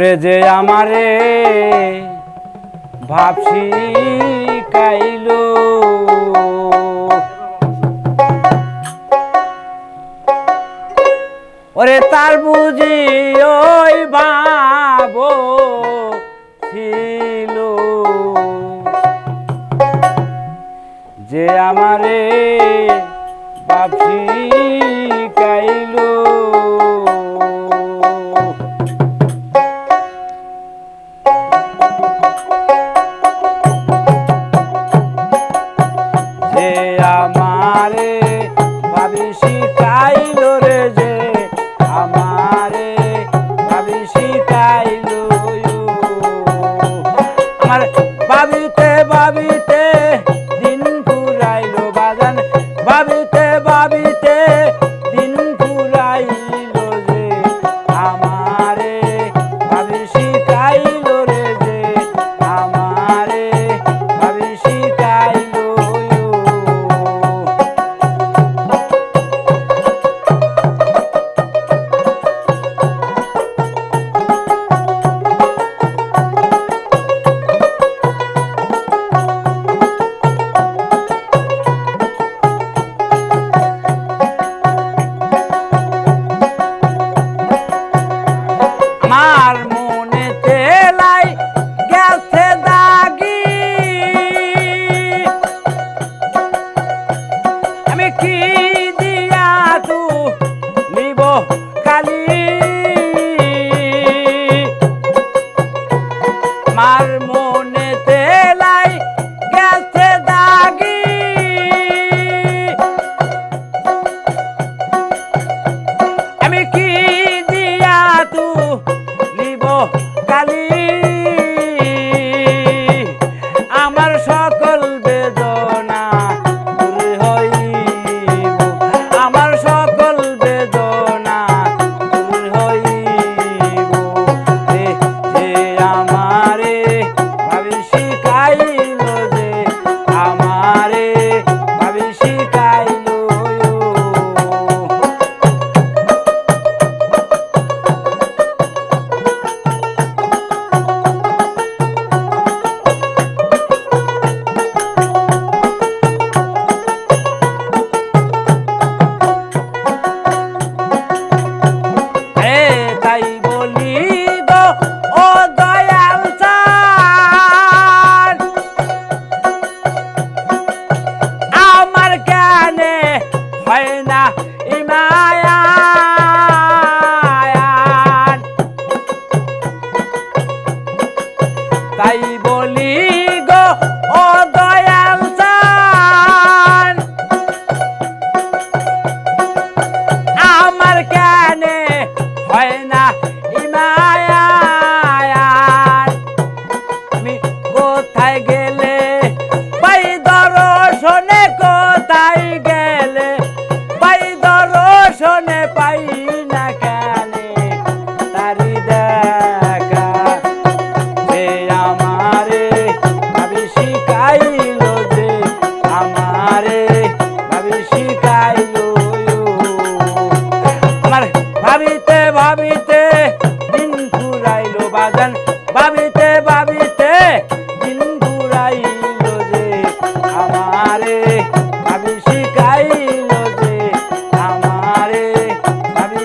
ওরে যে আমারে ভাবছি কাইল। ওরে তার বুঝি ওই বাব ছিল। যে আমারে ভাবছি আমারে ভাবি শিখাইল রে যে আমারে ভাবি শিখাইল আমার ভাবি আমারে আমি শিখাইল যে আমারে আমি